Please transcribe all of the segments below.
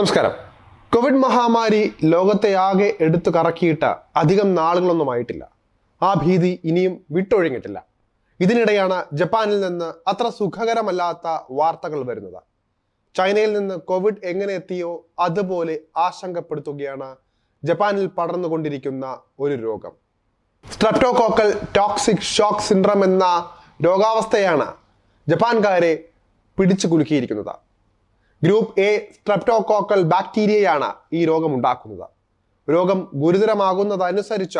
നമസ്കാരം. കോവിഡ് മഹാമാരി ലോകത്തെ ആകെ എടുത്തു കറക്കിയിട്ട് അധികം നാളുകളൊന്നും ആയിട്ടില്ല. ആ ഭീതി ഇനിയും വിട്ടൊഴിഞ്ഞിട്ടില്ല ഇതിനിടെയാണ് ജപ്പാനിൽ നിന്ന് അത്ര സുഖകരമല്ലാത്ത വാർത്തകൾ വരുന്നത്. ചൈനയിൽ നിന്ന് കോവിഡ് എങ്ങനെ എത്തിയോ അതുപോലെ ആശങ്കപ്പെടുത്തുകയാണ് ജപ്പാനിൽ പടർന്നുകൊണ്ടിരിക്കുന്ന ഒരു രോഗം. സ്ട്രപ്റ്റോകോക്കൽ ടോക്സിക് ഷോക്ക് സിൻഡ്രം എന്ന രോഗാവസ്ഥയാണ് ജപ്പാൻകാരെ പിടിച്ചു കുലുക്കിയിരിക്കുന്നത്. ഗ്രൂപ്പ് എ സ്ട്രെപ്റ്റോകോക്കൽ ബാക്ടീരിയയാണ് ഈ രോഗം ഉണ്ടാക്കുന്നത് രോഗം ഗുരുതരമാകുന്നതനുസരിച്ച്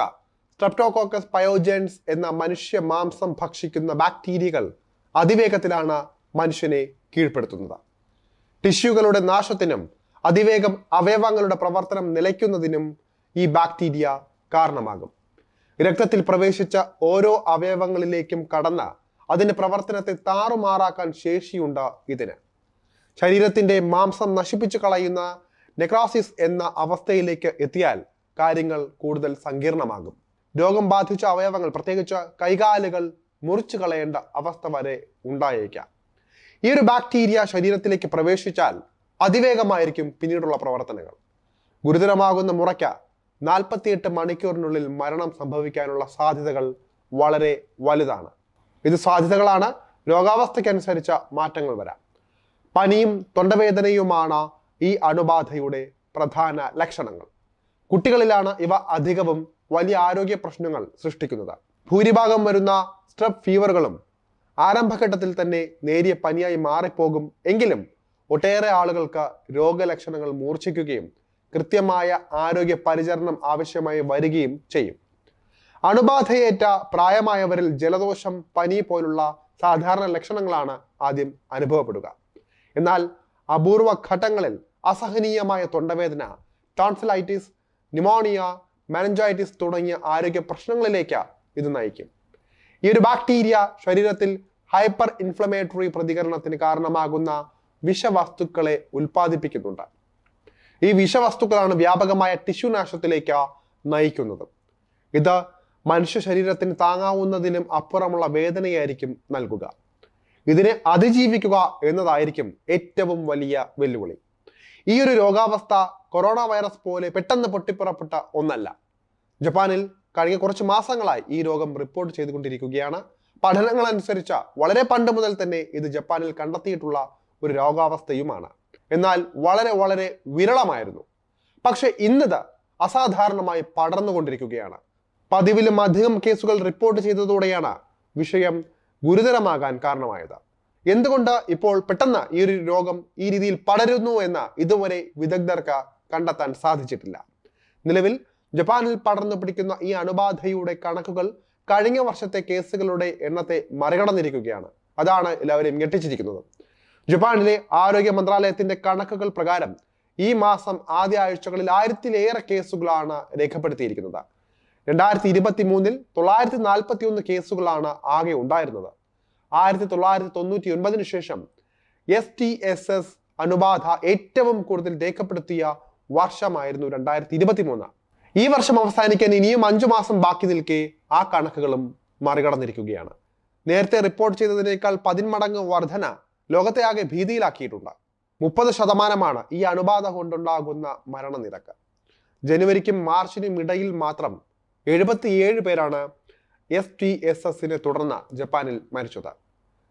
സ്ട്രെപ്റ്റോകോക്കസ് പയോജൻസ് എന്ന മനുഷ്യ മാംസം ഭക്ഷിക്കുന്ന ബാക്ടീരിയകൾ അതിവേഗത്തിലാണ് മനുഷ്യനെ കീഴ്പ്പെടുത്തുന്നത്. ടിഷ്യൂകളുടെ നാശത്തിനും അതിവേഗം അവയവങ്ങളുടെ പ്രവർത്തനം നിലയ്ക്കുന്നതിനും ഈ ബാക്ടീരിയ കാരണമാകും. രക്തത്തിൽ പ്രവേശിച്ച ഓരോ അവയവങ്ങളിലേക്കും കടന്ന് അതിന്റെ പ്രവർത്തനത്തെ താറുമാറാക്കാൻ ശേഷിയുണ്ട് ഇതിന്. ശരീരത്തിന്റെ മാംസം നശിപ്പിച്ചു കളയുന്ന നെക്രോസിസ് എന്ന അവസ്ഥയിലേക്ക് എത്തിയാൽ കാര്യങ്ങൾ കൂടുതൽ സങ്കീർണമാകും. രോഗം ബാധിച്ച അവയവങ്ങൾ പ്രത്യേകിച്ച് കൈകാലുകൾ മുറിച്ചു കളയേണ്ട അവസ്ഥ വരെ ഉണ്ടായേക്കാം. ഈ ഒരു ബാക്ടീരിയ ശരീരത്തിലേക്ക് പ്രവേശിച്ചാൽ അതിവേഗമായിരിക്കും പിന്നീടുള്ള പ്രവർത്തനങ്ങൾ. ഗുരുതരമാകുന്ന മുറയ്ക്ക് നാൽപ്പത്തിയെട്ട് മണിക്കൂറിനുള്ളിൽ മരണം സംഭവിക്കാനുള്ള സാധ്യതകൾ വളരെ വലുതാണ്. ഇത് സാധ്യതകളാണ്. രോഗാവസ്ഥയ്ക്കനുസരിച്ച മാറ്റങ്ങൾ വരാം. പനിയും തൊണ്ടവേദനയുമാണ് ഈ അണുബാധയുടെ പ്രധാന ലക്ഷണങ്ങൾ. കുട്ടികളിലാണ് ഇവ അധികവും വലിയ ആരോഗ്യ പ്രശ്നങ്ങൾ സൃഷ്ടിക്കുന്നത്. ഭൂരിഭാഗം വരുന്ന സ്ട്രെപ്പ് ഫീവറുകളും ആരംഭഘട്ടത്തിൽ തന്നെ നേരിയ പനിയായി മാറിപ്പോകും എങ്കിലും ഒട്ടേറെ ആളുകൾക്ക് രോഗലക്ഷണങ്ങൾ മൂർച്ഛിക്കുകയും കൃത്യമായ ആരോഗ്യ പരിചരണം ആവശ്യമായി വരികയും ചെയ്യും. അണുബാധയേറ്റ പ്രായമായവരിൽ ജലദോഷം പനി പോലുള്ള സാധാരണ ലക്ഷണങ്ങളാണ് ആദ്യം അനുഭവപ്പെടുക. എന്നാൽ അപൂർവ ഘട്ടങ്ങളിൽ അസഹനീയമായ തൊണ്ടവേദന ടോൺസിലൈറ്റിസ് ന്യൂമോണിയ മെനഞ്ചൈറ്റിസ് തുടങ്ങിയ ആരോഗ്യ പ്രശ്നങ്ങളിലേക്ക് ഇത് നയിക്കും. ഈ ഒരു ബാക്ടീരിയ ശരീരത്തിൽ ഹൈപ്പർ ഇൻഫ്ലമേറ്ററി പ്രതികരണത്തിന് കാരണമാകുന്ന വിഷവസ്തുക്കളെ ഉൽപ്പാദിപ്പിക്കുന്നുണ്ട്. ഈ വിഷവസ്തുക്കളാണ് വ്യാപകമായ ടിഷ്യൂ നാശത്തിലേക്ക് നയിക്കുന്നത്. ഇത് മനുഷ്യ ശരീരത്തിന് താങ്ങാവുന്നതിനും അപ്പുറമുള്ള വേദനയായിരിക്കും നൽകുക. ഇതിനെ അതിജീവിക്കുക എന്നതായിരിക്കും ഏറ്റവും വലിയ വെല്ലുവിളി. ഈ ഒരു രോഗാവസ്ഥ കൊറോണ വൈറസ് പോലെ പെട്ടെന്ന് പൊട്ടിപ്പുറപ്പെട്ട ഒന്നല്ല. ജപ്പാനിൽ കഴിഞ്ഞ കുറച്ച് മാസങ്ങളായി ഈ രോഗം റിപ്പോർട്ട് ചെയ്തുകൊണ്ടിരിക്കുകയാണ്. പഠനങ്ങൾ അനുസരിച്ച വളരെ പണ്ട് മുതൽ തന്നെ ഇത് ജപ്പാനിൽ കണ്ടെത്തിയിട്ടുള്ള ഒരു രോഗാവസ്ഥയുമാണ്. എന്നാൽ വളരെ വളരെ വിരളമായിരുന്നു. പക്ഷെ ഇന്നത് അസാധാരണമായി പടർന്നുകൊണ്ടിരിക്കുകയാണ്. പതിവിലും അധികം കേസുകൾ റിപ്പോർട്ട് ചെയ്തതോടെയാണ് വിഷയം ഗുരുതരമാകാൻ കാരണമായത്. എന്തുകൊണ്ട് ഇപ്പോൾ പെട്ടെന്ന് ഈ ഒരു രോഗം ഈ രീതിയിൽ പടരുന്നു എന്ന് ഇതുവരെ വിദഗ്ധർക്ക് കണ്ടെത്താൻ സാധിച്ചിട്ടില്ല. നിലവിൽ ജപ്പാനിൽ പടർന്നു പിടിക്കുന്ന ഈ അണുബാധയുടെ കണക്കുകൾ കഴിഞ്ഞ വർഷത്തെ കേസുകളുടെ എണ്ണത്തെ മറികടന്നിരിക്കുകയാണ്. അതാണ് എല്ലാവരെയും ഞെട്ടിച്ചിരിക്കുന്നത്. ജപ്പാനിലെ ആരോഗ്യ മന്ത്രാലയത്തിന്റെ കണക്കുകൾ പ്രകാരം ഈ മാസം ആദ്യ ആഴ്ചകളിൽ ആയിരത്തിലേറെ കേസുകളാണ് രേഖപ്പെടുത്തിയിരിക്കുന്നത്. രണ്ടായിരത്തി ഇരുപത്തി മൂന്നിൽ തൊള്ളായിരത്തി നാൽപ്പത്തി ഒന്ന് കേസുകളാണ് ആകെ ഉണ്ടായിരുന്നത്. ആയിരത്തി തൊള്ളായിരത്തി തൊണ്ണൂറ്റി ഒൻപതിനു ശേഷം എസ് ടി എസ് എസ് അണുബാധ ഏറ്റവും കൂടുതൽ രേഖപ്പെടുത്തിയ വർഷമായിരുന്നു രണ്ടായിരത്തി ഇരുപത്തി മൂന്ന് ഈ വർഷം അവസാനിക്കാൻ ഇനിയും അഞ്ചു മാസം ബാക്കി നിൽക്കെ ആ കണക്കുകളും മറികടന്നിരിക്കുകയാണ്. നേരത്തെ റിപ്പോർട്ട് ചെയ്തതിനേക്കാൾ പതിന്മടങ്ങ് വർധന ലോകത്തെ ആകെ ഭീതിയിലാക്കിയിട്ടുണ്ട്. മുപ്പത് ശതമാനമാണ് ഈ അണുബാധ കൊണ്ടുണ്ടാകുന്ന മരണനിരക്ക്. ജനുവരിക്കും മാർച്ചിനും ഇടയിൽ മാത്രം എഴുപത്തിയേഴ് പേരാണ് എസ് ടി എസ് എസിനെ തുടർന്ന് ജപ്പാനിൽ മരിച്ചത്.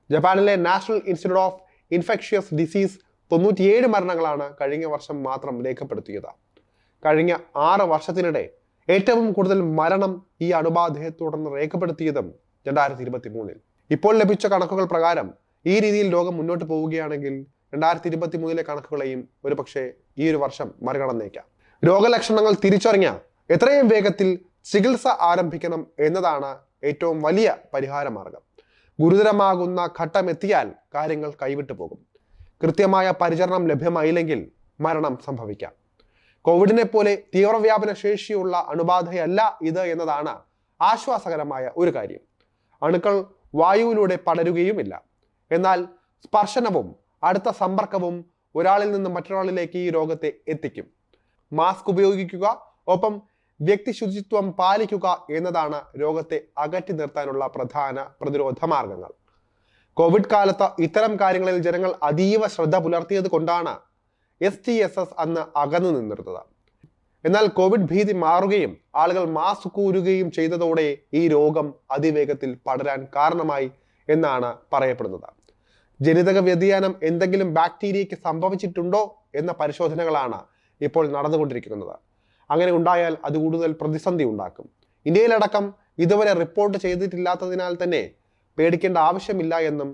ജപ്പാനിലെ national institute of infectious disease തൊണ്ണൂറ്റിയേഴ് മരണങ്ങളാണ് കഴിഞ്ഞ വർഷം മാത്രം രേഖപ്പെടുത്തിയത്. കഴിഞ്ഞ ആറ് വർഷത്തിനിടെ ഏറ്റവും കൂടുതൽ മരണം ഈ അണുബാധയെ തുടർന്ന് രേഖപ്പെടുത്തിയതും രണ്ടായിരത്തി ഇരുപത്തി മൂന്നിൽ ഇപ്പോൾ ലഭിച്ച കണക്കുകൾ പ്രകാരം ഈ രീതിയിൽ രോഗം മുന്നോട്ട് പോവുകയാണെങ്കിൽ രണ്ടായിരത്തി ഇരുപത്തി മൂന്നിലെ കണക്കുകളെയും ഒരുപക്ഷെ ഈ ഒരു വർഷം മറികടന്നേക്കാം. രോഗലക്ഷണങ്ങൾ തിരിച്ചറിഞ്ഞ എത്രയും വേഗത്തിൽ ചികിത്സ ആരംഭിക്കണം എന്നതാണ് ഏറ്റവും വലിയ പരിഹാരമാർഗം. ഗുരുതരമാകുന്ന ഘട്ടം എത്തിയാൽ കാര്യങ്ങൾ കൈവിട്ടു പോകും. കൃത്യമായ പരിചരണം ലഭ്യമായില്ലെങ്കിൽ മരണം സംഭവിക്കാം. കോവിഡിനെ പോലെ തീവ്രവ്യാപന ശേഷിയുള്ള അണുബാധയല്ല ഇത് എന്നതാണ് ആശ്വാസകരമായ ഒരു കാര്യം. അണുക്കൾ വായുവിലൂടെ പടരുകയുമില്ല. എന്നാൽ സ്പർശനവും അടുത്ത സമ്പർക്കവും ഒരാളിൽ നിന്ന് മറ്റൊരാളിലേക്ക് ഈ രോഗത്തെ എത്തിക്കും. മാസ്ക് ഉപയോഗിക്കുക ഒപ്പം വ്യക്തി ശുചിത്വം പാലിക്കുക എന്നതാണ് രോഗത്തെ അകറ്റി നിർത്താനുള്ള പ്രധാന പ്രതിരോധ മാർഗങ്ങൾ. കോവിഡ് കാലത്ത് ഇത്തരം കാര്യങ്ങളിൽ ജനങ്ങൾ അതീവ ശ്രദ്ധ പുലർത്തിയത് കൊണ്ടാണ് എസ് ടി എസ് എസ് അന്ന് അകന്നു നിന്നിരുന്നത്. എന്നാൽ കോവിഡ് ഭീതി മാറുകയും ആളുകൾ മാസ്ക് കൂരുകയും ചെയ്തതോടെ ഈ രോഗം അതിവേഗത്തിൽ പടരാൻ കാരണമായി എന്നാണ് പറയപ്പെടുന്നത്. ജനിതക വ്യതിയാനം എന്തെങ്കിലും ബാക്ടീരിയയ്ക്ക് സംഭവിച്ചിട്ടുണ്ടോ എന്ന പരിശോധനകളാണ് ഇപ്പോൾ നടന്നുകൊണ്ടിരിക്കുന്നത്. അങ്ങനെ ഉണ്ടായാൽ അത് കൂടുതൽ പ്രതിസന്ധി ഉണ്ടാക്കും. ഇന്ത്യയിലടക്കം ഇതുവരെ റിപ്പോർട്ട് ചെയ്തിട്ടില്ലാത്തതിനാൽ തന്നെ പേടിക്കേണ്ട ആവശ്യമില്ല എന്നും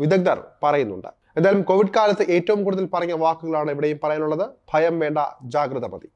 വിദഗ്ധർ പറയുന്നുണ്ട്. എന്തായാലും കോവിഡ് കാലത്ത് ഏറ്റവും കൂടുതൽ പറഞ്ഞ വാക്കുകളാണ് ഇവിടെയും പറയാനുള്ളത്. ഭയം വേണ്ട ജാഗ്രത മതി.